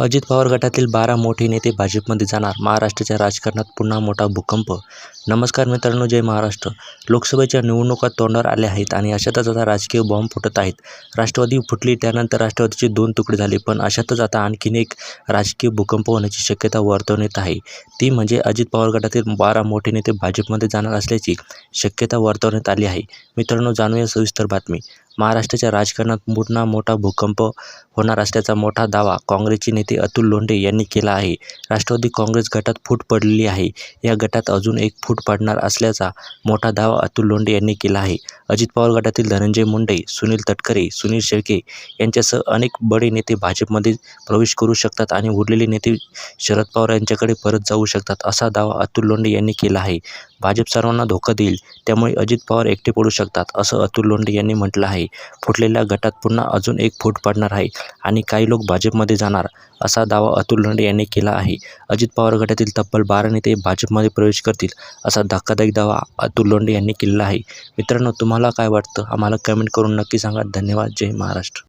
अजित पवार गटातील बारा मोठे नेते भाजपमध्ये जाणार, महाराष्ट्राच्या राजकारणात पुन्हा मोठा भूकंप नमस्कार मित्रांनो, जय महाराष्ट्र. लोकसभेच्या निवडणुका तोंडावर आल्या आहेत आणि अशातच आता राजकीय बॉम्ब फुटत आहेत. राष्ट्रवादी फुटली, त्यानंतर राष्ट्रवादीचे दोन तुकडे झाले. पण अशातच आता आणखीन एक राजकीय भूकंप होण्याची शक्यता वर्तवण्यात आहे. ती म्हणजे अजित पवार गटातील बारा मोठे नेते भाजपमध्ये जाणार असल्याची शक्यता वर्तवण्यात आली आहे. मित्रांनो, जाणूया सविस्तर बातमी. महाराष्ट्राच्या राजकारणात पुन्हा मोठा भूकंप होणार असल्याचा मोठा दावा काँग्रेसचे नेते अतुल लोंढे यांनी केला आहे. राष्ट्रवादी काँग्रेस गटात फूट पडलेली आहे. या गटात अजून एक फूट पडणार असल्याचा मोठा दावा अतुल लोंढे यांनी केला आहे. अजित पवार गटातील धनंजय मुंडे, सुनील तटकरे, सुनील शेळके यांच्यासह अनेक बडे नेते भाजपमध्ये प्रवेश करू शकतात आणि उरलेले नेते शरद पवार यांच्याकडे परत जाऊ शकतात, असा दावा अतुल लोंढे यांनी केला आहे. भाजप सर्वांना धोका देईल, त्यामुळे अजित पवार एकटे पडू शकतात, असं अतुल लोंढे यांनी म्हटलं आहे. फुटलेल्या गटात पुन्हा अजून एक फूट पडणार आहे आणि काही लोक भाजपमध्ये जाणार, असा दावा अतुल लोंढे यांनी केला आहे. अजित पवार गटातील तब्बल बारा नेते भाजपमध्ये प्रवेश करतील, असा धक्कादायक दावा अतुल लोंडे यांनी केलेला आहे. मित्रांनो, तुम्हाला काय वाटतं? आम्हाला कमेंट करून नक्की सांगा. धन्यवाद. जय महाराष्ट्र.